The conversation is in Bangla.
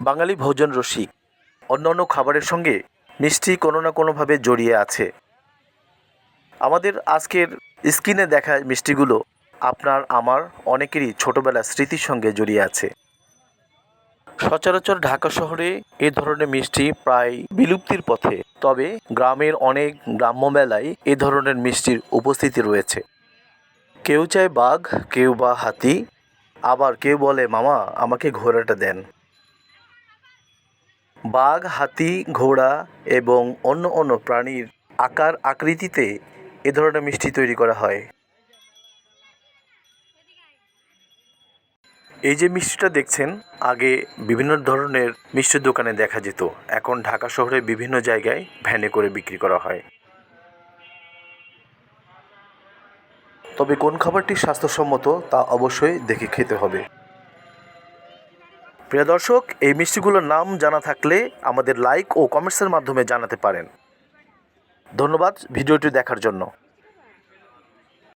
বাঙালি ভোজন রসিক। অন্যান্য খাবারের সঙ্গে মিষ্টি কোনো না কোনোভাবে জড়িয়ে আছে। আমাদের আজকের স্ক্রিনে দেখা মিষ্টিগুলো আপনার, আমার, অনেকেরই ছোটবেলার স্মৃতির সঙ্গে জড়িয়ে আছে। সচরাচর ঢাকা শহরে এ ধরনের মিষ্টি প্রায় বিলুপ্তির পথে, তবে গ্রামের অনেক গ্রাম্য মেলায় এ ধরনের মিষ্টির উপস্থিতি রয়েছে। কেউ চায় বাঘ, কেউ বা হাতি, আবার কেউ বলে, মামা, আমাকে ঘোড়াটা দেন। বাঘ, হাতি, ঘোড়া এবং অন্য অন্য প্রাণীর আকার আকৃতিতে এ ধরনের মিষ্টি তৈরি করা হয়। এই যে মিষ্টিটা দেখছেন, আগে বিভিন্ন ধরনের মিষ্টির দোকানে দেখা যেত। এখন ঢাকা শহরে বিভিন্ন জায়গায় ভ্যানে করে বিক্রি করা হয়। তবে কোন খাবারটি স্বাস্থ্যসম্মত তা অবশ্যই দেখে খেতে হবে। প্রিয় দর্শক, এই মিষ্টিগুলোর নাম জানা থাকলে আমাদের লাইক ও কমেন্টসের মাধ্যমে জানাতে পারেন। ধন্যবাদ ভিডিওটি দেখার জন্য।